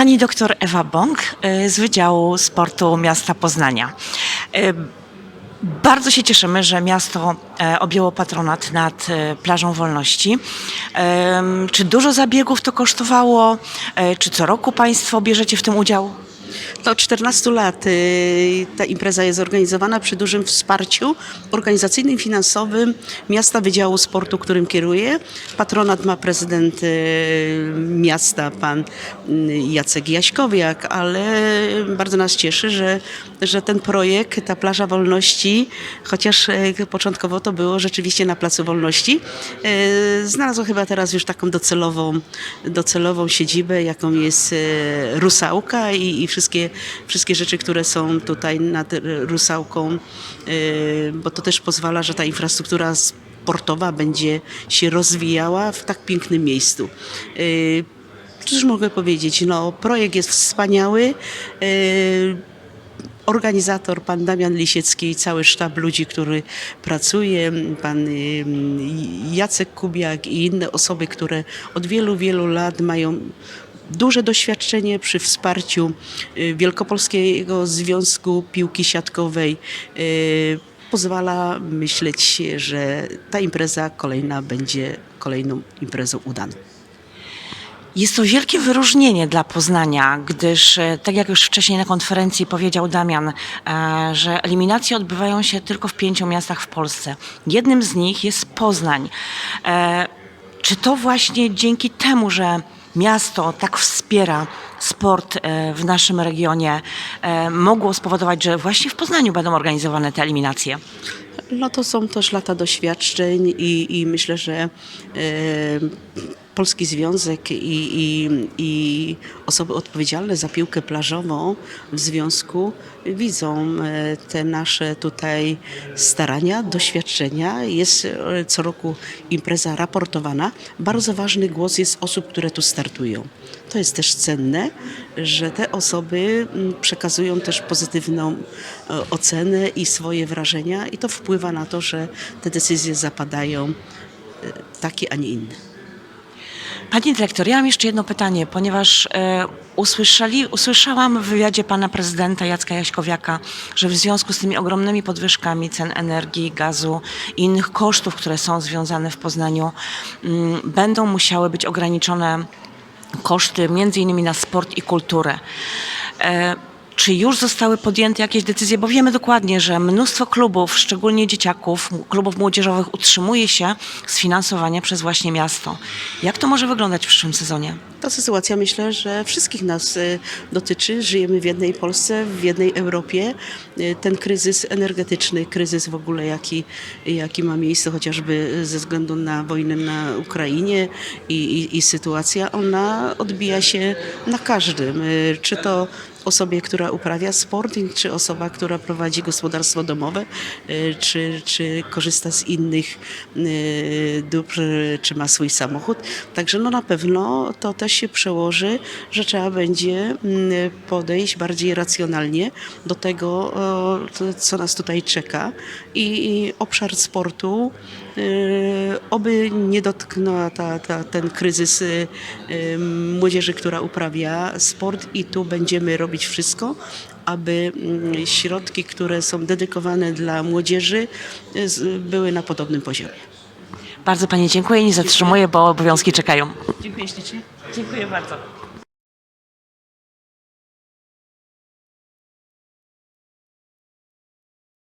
Pani doktor Ewa Bąk y, z Wydziału Sportu Miasta Poznania. Y, Bardzo się cieszymy, że miasto e, objęło patronat nad plażą wolności. Czy dużo zabiegów to kosztowało? Czy co roku Państwo bierzecie w tym udział? To od 14 lat y, ta impreza jest organizowana przy dużym wsparciu organizacyjnym, finansowym miasta Wydziału Sportu, którym kieruję. Patronat ma prezydent y, miasta, pan y, Jacek Jaśkowiak, ale bardzo nas cieszy, że, że ten projekt, ta plaża wolności, chociaż początkowo to było rzeczywiście na Placu Wolności, znalazło chyba teraz już taką docelową, docelową siedzibę, jaką jest Rusałka i, i wszystkie, wszystkie rzeczy, które są tutaj nad Rusałką, y, bo to też pozwala, że ta infrastruktura sportowa będzie się rozwijała w tak pięknym miejscu. Y, Cóż mogę powiedzieć? No, projekt jest wspaniały. Y, Organizator, pan Damian Lisiecki i cały sztab ludzi, który pracuje, pan Jacek Kubiak i inne osoby, które od wielu, wielu lat mają duże doświadczenie przy wsparciu y, Wielkopolskiego Związku Piłki Siatkowej. y, Pozwala myśleć, że ta impreza kolejna będzie kolejną imprezą udaną. Jest to wielkie wyróżnienie dla Poznania, gdyż, e, tak jak już wcześniej na konferencji powiedział Damian, e, że eliminacje odbywają się tylko w pięciu miastach w Polsce. Jednym z nich jest Poznań. E, Czy to właśnie dzięki temu, że miasto tak wspiera sport e, w naszym regionie, e, mogło spowodować, że właśnie w Poznaniu będą organizowane te eliminacje? No to są też lata doświadczeń i, i myślę, że e, Polski Związek i, i, i osoby odpowiedzialne za piłkę plażową w związku widzą e, te nasze tutaj starania, doświadczenia. Jest e, co roku impreza raportowana. Bardzo ważny głos jest osób, które tu startują. To jest też cenne, że te osoby mm, przekazują też pozytywną e, ocenę i swoje wrażenia i to wpływa na to, że te decyzje zapadają takie, a nie inne. Pani dyrektor, ja mam jeszcze jedno pytanie, ponieważ e, usłyszeli, usłyszałam w wywiadzie pana prezydenta Jacka Jaśkowiaka, że w związku z tymi ogromnymi podwyżkami cen energii, gazu i innych kosztów, które są związane w Poznaniu, m, będą musiały być ograniczone koszty między innymi na sport i kulturę. E, czy już zostały podjęte jakieś decyzje? Bo wiemy dokładnie, że mnóstwo klubów, szczególnie dzieciaków, klubów młodzieżowych, utrzymuje się z finansowania przez właśnie miasto. Jak to może wyglądać w przyszłym sezonie? Ta sytuacja myślę, że wszystkich nas y, dotyczy. Żyjemy w jednej Polsce, w jednej Europie. Y, Ten kryzys energetyczny, kryzys w ogóle, jaki, jaki ma miejsce chociażby ze względu na wojnę na Ukrainie i, i, i sytuacja, ona odbija się na każdym. Y, Czy to osobie, która uprawia sport, czy osoba, która prowadzi gospodarstwo domowe, y, czy, czy korzysta z innych y, dóbr, czy ma swój samochód. Także no na pewno to też się przełoży, że trzeba będzie mm, podejść bardziej racjonalnie do tego, to, co nas tutaj czeka. I, obszar sportu, y, oby nie dotknęła ta, ta, ten kryzys y, y, młodzieży, która uprawia sport i tu będziemy robić wszystko, aby mm, środki, które są dedykowane dla młodzieży, z- były na podobnym poziomie. Bardzo Pani dziękuję i nie zatrzymuję, bo obowiązki czekają. Dziękuję ślicznie. Dziękuję bardzo.